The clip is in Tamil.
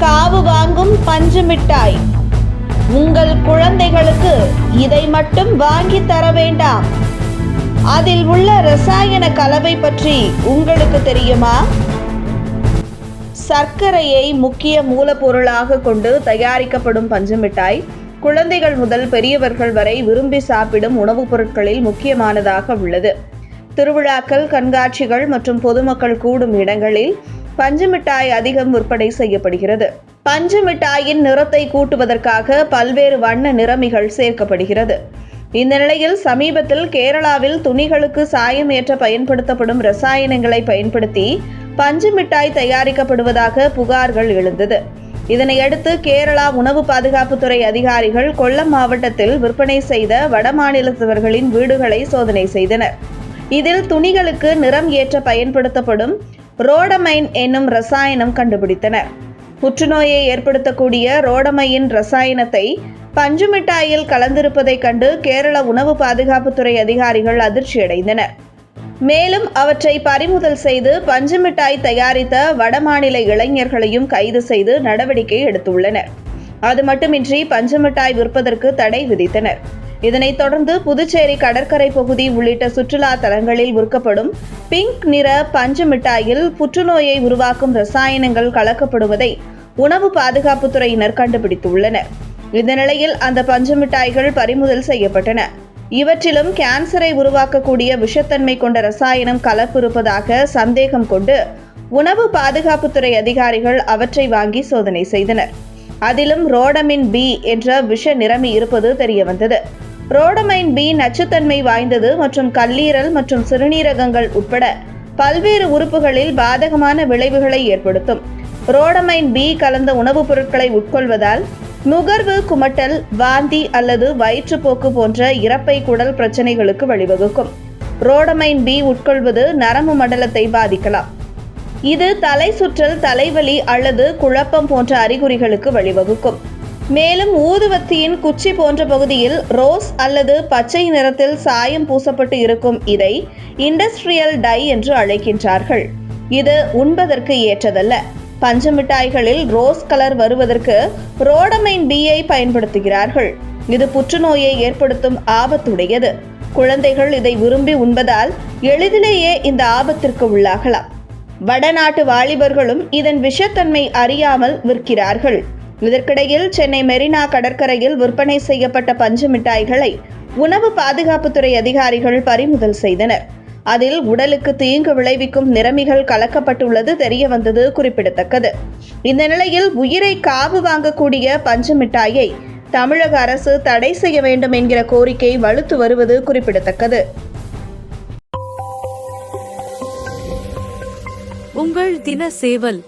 காவு வாங்கும் பஞ்சு மிட்டாய். உங்கள் குழந்தைகளுக்கு இதை மட்டும் வாங்கி தர வேண்டாம். அதில் உள்ள ரசாயன கலவை பற்றி உங்களுக்கு தெரியுமா? சர்க்கரையை முக்கிய மூலப்பொருளாக கொண்டு தயாரிக்கப்படும் பஞ்சு மிட்டாய் குழந்தைகள் முதல் பெரியவர்கள் வரை விரும்பி சாப்பிடும் உணவுப் பொருட்களில் முக்கியமானதாக உள்ளது. திருவிழாக்கள் கண்காட்சிகள் மற்றும் பொதுமக்கள் கூடும் இடங்களில் பஞ்சு மிட்டாய் அதிகம் விற்பனை செய்யப்படுகிறது. பஞ்சு மிட்டாயின் நிறத்தை கூட்டுவதற்காக பல்வேறு வண்ண நிறமிகள் சேர்க்கப்படுகிறது. இந்த நிலையில் சமீபத்தில் கேரளாவில் துணிகளுக்கு சாயம் ஏற்ற பயன்படுத்தப்படும் ரசாயனங்களை பயன்படுத்தி பஞ்சு மிட்டாய் தயாரிக்கப்படுவதாக புகார்கள் எழுந்தது. இதனையடுத்து கேரளா உணவு பாதுகாப்புத்துறை அதிகாரிகள் கொல்லம் மாவட்டத்தில் விற்பனை செய்த வடமாநிலத்தவர்களின் வீடுகளை சோதனை செய்தனர். இதில் துணிகளுக்கு நிறம் ஏற்ற பயன்படுத்தப்படும் ரோடமைன் என்னும் ரசாயனம் கண்டுபிடித்தனர். புற்றுநோயை ஏற்படுத்தக்கூடிய ரோடமையின் ரசாயனத்தை பஞ்சு மிட்டாயில் கலந்திருப்பதைக் கண்டு கேரள உணவு பாதுகாப்புத்துறை அதிகாரிகள் அதிர்ச்சியடைந்தனர். மேலும் அவற்றை பறிமுதல் செய்து பஞ்சு மிட்டாய் தயாரித்த வடமாநில இளைஞர்களையும் கைது செய்து நடவடிக்கை எடுத்துள்ளனர். அது மட்டுமின்றி பஞ்சு மிட்டாய் விற்பதற்கு தடை விதித்தனர். இதனைத் தொடர்ந்து புதுச்சேரி கடற்கரை பகுதி உள்ளிட்ட சுற்றுலா தலங்களில் விற்கப்படும் பிங்க் நிற பஞ்சு மிட்டாயில் புற்றுநோயை உருவாக்கும் ரசாயனங்கள் கலக்கப்படுவதை உணவு பாதுகாப்புத்துறையினர் கண்டுபிடித்துள்ளனர். இந்த நிலையில் அந்த பஞ்சு மிட்டாய்கள் பறிமுதல் செய்யப்பட்டன. இவற்றிலும் கேன்சரை உருவாக்கக்கூடிய விஷத்தன்மை கொண்ட ரசாயனம் கலப்பு இருப்பதாக சந்தேகம் கொண்டு உணவு பாதுகாப்புத்துறை அதிகாரிகள் அவற்றை வாங்கி சோதனை செய்தனர். அதிலும் ரோடமின் பி என்ற விஷ நிறமி இருப்பது தெரியவந்தது. ரோடமைன் பி நச்சுத்தன்மை வாய்ந்தது மற்றும் கல்லீரல் மற்றும் சிறுநீரகங்கள் உட்பட பல்வேறு உறுப்புகளில் பாதகமான விளைவுகளை ஏற்படுத்தும். ரோடமைன் பி கலந்த உணவுப் பொருட்களை உட்கொள்வதால் நுகர்வு குமட்டல் வாந்தி அல்லது வயிற்றுப்போக்கு போன்ற இறப்பை குடல் பிரச்சனைகளுக்கு வழிவகுக்கும். ரோடமைன் பி உட்கொள்வது நரம்பு மண்டலத்தை பாதிக்கலாம். இது தலை சுற்றல் தலைவலி அல்லது குழப்பம் போன்ற அறிகுறிகளுக்கு வழிவகுக்கும். மேலும் ஊதுவத்தியின் குச்சி போன்ற பகுதியில் ரோஸ் அல்லது பச்சை நிறத்தில் சாயம் பூசப்பட்டு இருக்கும் இதை இண்டஸ்ட்ரியல் டை என்று அழைக்கின்றார்கள். இது உண்பதற்கு ஏற்றதல்ல. பஞ்சு மிட்டாய்களில் ரோஸ் கலர் வருவதற்கு ரோடமைன் பியை பயன்படுத்துகிறார்கள். இது புற்றுநோயை ஏற்படுத்தும் ஆபத்துடையது. குழந்தைகள் இதை விரும்பி உண்பதால் எளிதிலேயே இந்த ஆபத்திற்கு உள்ளாகலாம். வடநாட்டு வாலிபர்களும் இதன் விஷத்தன்மை அறியாமல் விற்கிறார்கள். இதற்கிடையில் சென்னை மெரினா கடற்கரையில் விற்பனை செய்யப்பட்ட பஞ்சு மிட்டாய்களை உணவு பாதுகாப்புத்துறை அதிகாரிகள் பறிமுதல் செய்தனர். அதில் உடலுக்கு தீங்கு விளைவிக்கும் நிறமிகள் கலக்கப்பட்டுள்ளது தெரிய வந்தது குறிப்பிடத்தக்கது. இந்த நிலையில் உயிரை காவு வாங்கக்கூடிய பஞ்சு மிட்டாயை தமிழக அரசு தடை செய்ய வேண்டும் என்கிற கோரிக்கை வலுத்து வருவது குறிப்பிடத்தக்கது. உங்கள் தின சேவல்